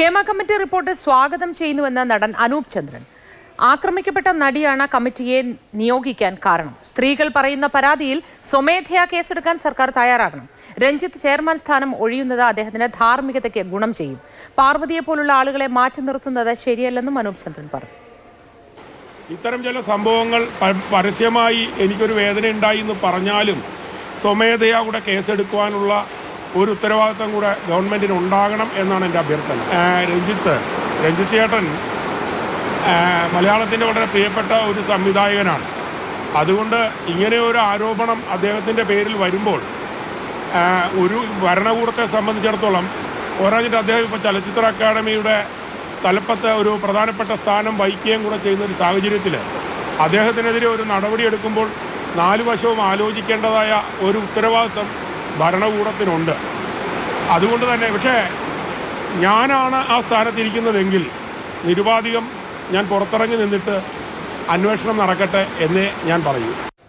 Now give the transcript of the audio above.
Hema committee report സ്വാഗതം ചെയ്യുന്നുവെന്ന നടൻ അനൂപ് ചന്ദ്രൻ. ആക്രമിക്കപ്പെട്ട നടിയാണ് കമ്മിറ്റിയെ നിയോഗിക്കാൻ കാരണം. സ്ത്രീകൾ പറയുന്ന പരാതിയിൽ സ്വമേധയാ കേസെടുക്കാൻ സർക്കാർ തയ്യാറാകണം. രഞ്ജിത്ത് ചെയർമാൻ സ്ഥാനം ഒഴിയുന്നത് അദ്ദേഹത്തിന് ധാർമ്മികതയ്ക്ക് ഗുണം ചെയ്യും. പാർവതിയെ പോലുള്ള ആളുകളെ മാറ്റി നിർത്തുന്നത് ശരിയല്ലെന്നും അനൂപ് ചന്ദ്രൻ പറഞ്ഞു. ഇത്തരം ചില സംഭവങ്ങൾ പരസ്യമായി എനിക്കൊരു വേദന ഉണ്ടായി എന്ന് പറഞ്ഞാലും സ്വമേധയാ കൂടെ കേസെടുക്കുവാനുള്ള ഒരു ഉത്തരവാദിത്തം കൂടെ ഗവൺമെന്റിന് ഉണ്ടാകണം എന്നാണ് എന്റെ അഭ്യർത്ഥന. രഞ്ജിത്ത് രഞ്ജിത്ത് ചേട്ടൻ മലയാളത്തിന്റെ വളരെ പ്രിയപ്പെട്ട ഒരു സംവിധായകനാണ്. അതുകൊണ്ട് ഇങ്ങനെ ഒരു ആരോപണം അദ്ദേഹത്തിന്റെ പേരിൽ വരുമ്പോൾ ഒരു ഭരണകൂടത്തെ സംബന്ധിച്ചിടത്തോളം ഓരോന്നിട്ട് അദ്ദേഹം ഇപ്പോൾ ചലച്ചിത്ര അക്കാദമിയുടെ തലപ്പത്ത് ഒരു പ്രധാനപ്പെട്ട സ്ഥാനം വഹിക്കുകയും കൂടെ ചെയ്യുന്ന ഒരു സാഹചര്യത്തിൽ അദ്ദേഹത്തിനെതിരെ ഒരു നടപടി എടുക്കുമ്പോൾ നാല് വശവും ആലോചിക്കേണ്ടതായ ഒരു ഉത്തരവാദിത്വം ഭരണകൂടത്തിനുണ്ട്. അതുകൊണ്ട് തന്നെ പക്ഷേ ഞാനാണ് ആ സ്ഥാനത്തിരിക്കുന്നതെങ്കിൽ നിരുപാധികം ഞാൻ പുറത്തിറങ്ങി നിന്നിട്ട് അന്വേഷണം നടക്കട്ടെ എന്നേ ഞാൻ പറയൂ.